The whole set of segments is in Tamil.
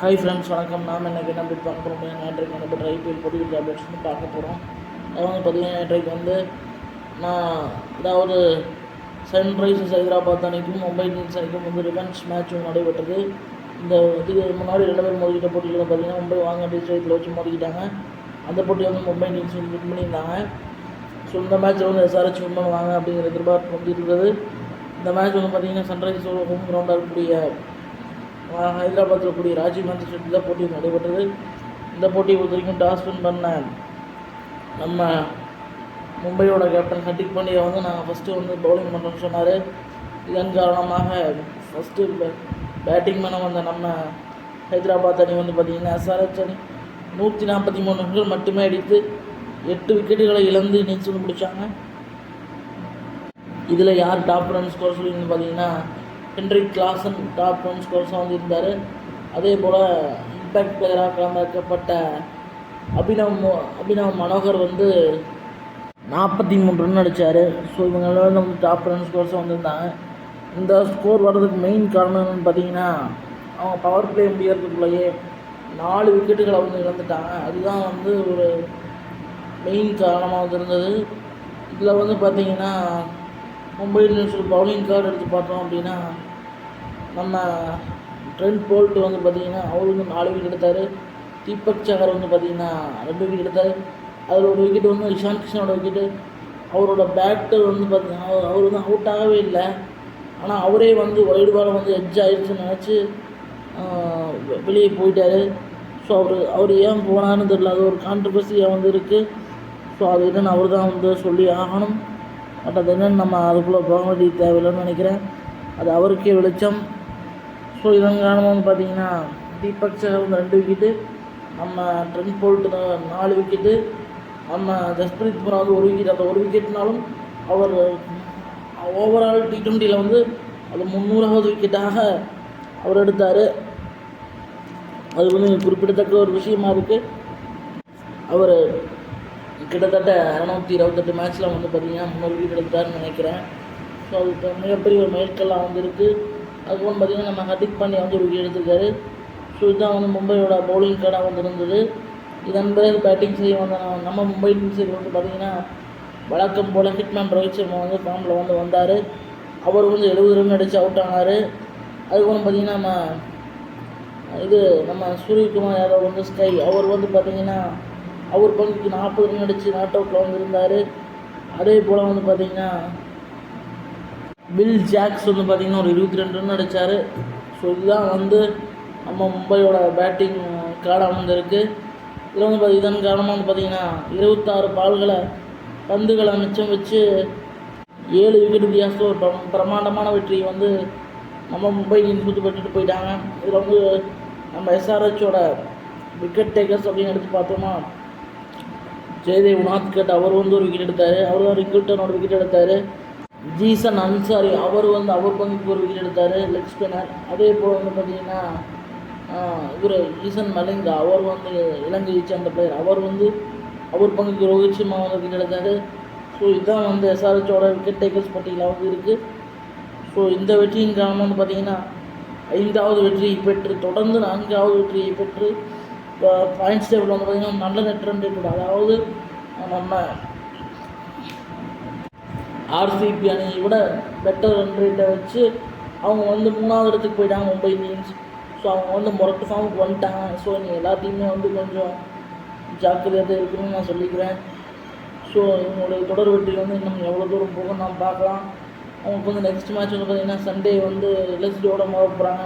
ஹாய் ஃப்ரெண்ட்ஸ் வணக்கம். நாம் எனக்கு என்ன அப்டேட் பார்க்க போகிறோம் நேற்றைக்கு நடைபெற்ற ஐபிஎல் போட்டிகள் அப்டேட்ஸ் வந்து பார்க்க போகிறோம் அது வந்து பார்த்திங்கன்னா நேற்றைக்கு வந்து நான் அதாவது சன்ரைசர்ஸ் ஹைதராபாத் அணிக்கும் மும்பை இந்தியன்ஸ் அணிக்கும் வந்து ரிவென்ஸ் மேட்ச் நடைபெற்றது. இந்த இதுக்கு முன்னாடி ரெண்டு பேரும் மோதிக்கிட்ட போட்டியில் பார்த்திங்கன்னா மும்பை வாங்க ஸ்டேட்டில் வச்சு மோதிக்கிட்டாங்க. அந்த போட்டியை வந்து மும்பை இந்தியன்ஸ் வந்து வின் பண்ணியிருந்தாங்க. ஸோ இந்த மேட்ச்சில் வந்து எஸ்ஆர்ஹெச் வின் பண்ணுவாங்க அப்படிங்கிற எதிர்பார்ப்பு வந்து இருந்தது. இந்த மேட்ச் வந்து பார்த்திங்கன்னா சன்ரைசர்ஸோட ஹோம் கிரவுண்டாக இருக்கக்கூடிய ஹைதராபாத்தில் கூடிய ராஜீவ் காந்தி ஸ்டேடியத்தில் போட்டி நடைபெற்றது. இந்த போட்டியை பொறுத்த வரைக்கும் டாஸ் வின் பண்ண நம்ம மும்பையோட கேப்டன் ஹர்திக் பாண்டியா வந்து நாங்கள் ஃபஸ்ட்டு வந்து பவுலிங் பண்ணுறோம்னு சொன்னார். இதன் காரணமாக ஃபஸ்ட்டு பேட்டிங் பண்ண வந்த நம்ம ஹைதராபாத் அணி வந்து பார்த்திங்கன்னா எஸ்ஆர்ஹெச் அணி நூற்றி நாற்பத்தி மூணு ரன்கள் மட்டுமே அடித்து எட்டு விக்கெட்டுகளை இழந்து நீச்சல் பிடிச்சாங்க இதில் யார் டாப் ரன் ஸ்கோர் சொல்லியிருந்து பார்த்தீங்கன்னா ஹென்ரிக் கிளாசன் டாப் ரன் ஸ்கோர்ஸாக வந்திருந்தார் அதே போல் இம்பேக்ட் பிளேயராக களமிறக்கப்பட்ட அபினவ் மோ அபினவ் மனோகர் வந்து நாற்பத்தி மூணு ரன் அடித்தார் ஸோ இவங்க வந்து டாப் ரன் ஸ்கோர்ஸாக வந்திருந்தாங்க. இந்த ஸ்கோர் வர்றதுக்கு மெயின் காரணம் என்னன்னு பார்த்தீங்கன்னா அவங்க பவர் பிளே முடியறதுக்குள்ளேயே நாலு விக்கெட்டுகளை வந்து இழந்துட்டாங்க. அதுதான் வந்து ஒரு மெயின் காரணமாக இருந்தது. இதில் வந்து பார்த்தீங்கன்னா மும்பை இந்தியன்ஸ் பவுலிங் கார்டு எடுத்து பார்த்தோம் அப்படின்னா நம்ம ட்ரெண்ட் போல்ட்டு வந்து பார்த்திங்கன்னா அவர் வந்து நாலு விக்கெட் எடுத்தார். தீபக் சகர் வந்து பார்த்திங்கன்னா ரெண்டு விக்கெட் எடுத்தார். அதில் ஒரு விக்கெட் வந்து இஷான் கிருஷ்ணோட விக்கெட்டு அவரோட பேட்டு வந்து பார்த்திங்கன்னா அவர் அவர் வந்து அவுட் ஆகவே இல்லை. ஆனால் அவரே வந்து ஒயிட் பால் வந்து எட்ஜ் ஆயிடுச்சுன்னு நினச்சி வெளியே போயிட்டார். ஸோ அவர் அவர் ஏன் போனார்னு தெரியல. அது ஒரு கான்ட்ரவர்சியாக வந்து இருக்குது ஸோ அது என்னென்னு அவர் தான் வந்து சொல்லி ஆகணும். பட் அது என்னென்னு நம்ம அதுக்குள்ளே போக வேண்டிய தேவையில்லைன்னு நினைக்கிறேன். அது அவருக்கே வெளிச்சம். ஸோ இதன் காரணமாக வந்து பார்த்தீங்கன்னா தீபக் சகர் வந்து ரெண்டு விக்கெட்டு நம்ம ட்ரெண்ட் போல்ட் நாலு விக்கெட்டு நம்ம ஜஸ்பிரீத் புரா வந்து ஒரு விக்கெட் அந்த ஒரு விக்கெட்னாலும் அவர் ஓவரால் டி ட்வெண்ட்டியில் வந்து அது முந்நூறாவது விக்கெட்டாக அவர் எடுத்தார். அது வந்து குறிப்பிடத்தக்க ஒரு விஷயமா இருக்குது அவர் கிட்டத்தட்ட இரநூத்தி இருபத்தெட்டு மேட்ச்சில் வந்து பார்த்தீங்கன்னா முந்நூறு விக்கெட் எடுத்தாருன்னு நினைக்கிறேன். ஸோ அது இப்போ மிகப்பெரிய ஒரு மைல்கல்லாம் வந்து அதுக்கப்புறம் பார்த்தீங்கன்னா நம்ம ஹர்திக் பாண்டியா வந்து ஒரு விக்கெட் எடுத்திருக்காரு. ஸோ இதுதான் வந்து மும்பையோட பவுலிங் கார்டாக வந்து இருந்தது. இதன் பிறகு பேட்டிங் செய்ய வந்த நம்ம- மும்பை இந்தியன்ஸ் வந்து பார்த்தீங்கன்னா வழக்கம் போல் ஹிட்மேன் ரோஹித் சர்மா வந்து ஃபார்மில் வந்து வந்தார். அவர் வந்து எழுபது ரன் அடித்து அவுட் ஆனார். அதுக்கப்புறம் பார்த்தீங்கன்னா நம்ம இது நம்ம சூரியகுமார் யாதவ் வந்து ஸ்கை அவர் வந்து பார்த்தீங்கன்னா அவர் பங்குக்கு நாற்பது ரன் அடித்து நாட் அவுட்டில் வந்திருந்தார். அதே போல் வந்து பார்த்திங்கன்னா பில் ஜாக்ஸ் வந்து பார்த்திங்கன்னா ஒரு இருபத்தி ரெண்டு ரன் அடித்தார் ஸோ இதுதான் வந்து நம்ம மும்பையோட பேட்டிங் கார்டாக அமைந்திருக்கு. இதில் வந்து பார்த்தி- இதன் காரணமாக வந்து பார்த்திங்கன்னா இருபத்தாறு பால்களை பந்துகளை மிச்சம் வச்சு ஏழு விக்கெட் வித்தியாசத்தில் ஒரு பிரம் பிரமாண்டமான வெற்றியை வந்து நம்ம மும்பை இந்தியன்ஸ் வந்து பெற்றுட்டு போயிட்டாங்க. இதில் வந்து நம்ம எஸ்ஆர்ஹெச்சோட விக்கெட் டேக்கர்ஸ் அப்படின்னு எடுத்து பார்த்தோம்னா ஜெயதேவ் உனாத்கட் அவர் வந்து ஒரு விக்கெட் எடுத்தார். அவர் தான் ரிக்கில்டனோட விக்கெட் எடுத்தார். ஜீசன் அன்சாரி அவர் வந்து அவர் பங்குக்கு ஒரு விக்கெட் எடுத்தார். லெக் ஸ்பின்னர் அதே போல் வந்து பார்த்தீங்கன்னா இவர் ஈசன் மலிங்கா. அவர் வந்து இலங்கை சேர்ந்த பிளேயர் அவர் வந்து அவர் பங்குக்கு ரோஹித் சர்மா வந்து விக்கெட் எடுத்தார். ஸோ இதுதான் வந்து எஸ்ஆர்ஹெச்சோட விக்கெட் டேக்கர்ஸ் பட்டியலில் வந்து இருக்குது ஸோ இந்த வெற்றியின் காரணம் வந்து பார்த்தீங்கன்னா ஐந்தாவது வெற்றியை பெற்று தொடர்ந்து நான்காவது வெற்றியை பெற்று பாயிண்ட்ஸ் டேபிள் வந்து பார்த்தீங்கன்னா நல்ல நெட் ரன் ரேட்டோட அதாவது நம்ம ஆர்சிபி அணியை விட பெட்டர் ரன் ரேட்டை வச்சு அவங்க வந்து மூணாவது இடத்துக்கு போயிட்டாங்க மும்பை இந்தியன்ஸ். ஸோ அவங்க வந்து முரட்டு ஃபார்முக்கு வந்துட்டாங்க. ஸோ நீங்கள் எல்லாத்தையுமே வந்து கொஞ்சம் ஜாக்கிரதையாக தான் இருக்கணும்னு நான் சொல்லிக்கிறேன். ஸோ இவங்களுடைய தொடர் வெற்றி வந்து இன்னும் எவ்வளோ தூரம் போகும் நான் பார்க்கலாம். அவங்களுக்கு வந்து நெக்ஸ்ட் மேட்ச் வந்து பார்த்திங்கன்னா சண்டே வந்து எல்எஸ்டியோட மோத போகிறாங்க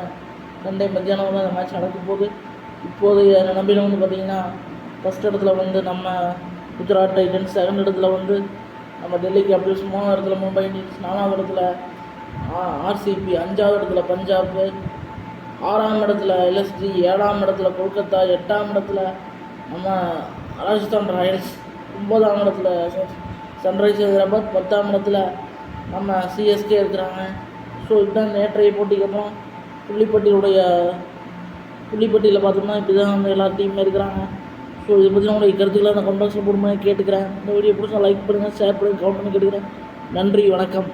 சண்டே மத்தியானம் வந்து அந்த மேட்ச் நடக்க போகுது. இப்போதைய நிலமையில வந்து பார்த்திங்கன்னா ஃபஸ்ட் இடத்துல வந்து நம்ம குஜராத் டைட்டன்ஸ் செகண்ட் இடத்துல வந்து நம்ம டெல்லி கேபிட்டல்ஸ் மூணாவது இடத்துல மும்பை இந்தியன்ஸ் நாலாவது இடத்துல ஆர்சிபி அஞ்சாவது இடத்துல பஞ்சாப் ஆறாம் இடத்துல எல்எஸ்டி ஏழாம் இடத்துல கொல்கத்தா எட்டாம் இடத்துல நம்ம ராஜஸ்தான் ராயல்ஸ் ஒன்பதாம் இடத்துல சன்ரைஸ் ஹைதராபாத் பத்தாம் இடத்துல நம்ம சிஎஸ்கே இருக்கிறாங்க. ஸோ இதுதான் நேற்றைய போட்டிக்கு அப்புறம் புள்ளிப்பட்டியுடைய புள்ளிப்பட்டியில் பார்த்தோம்னா இப்படி தான் வந்து எல்லா டீமுமே இருக்கிறாங்க. ஸோ இதை பற்றி உங்களுடைய கருத்துக்களை நான் கமெண்ட்ஸில் போடும்போது கேட்டுக்கிறேன். இந்த வீடியோ பிடிச்சா லைக் பண்ணுங்கள் ஷேர் பண்ணுங்கள் கமெண்ட் பண்ணி கேட்டுக்கிறேன். நன்றி வணக்கம்.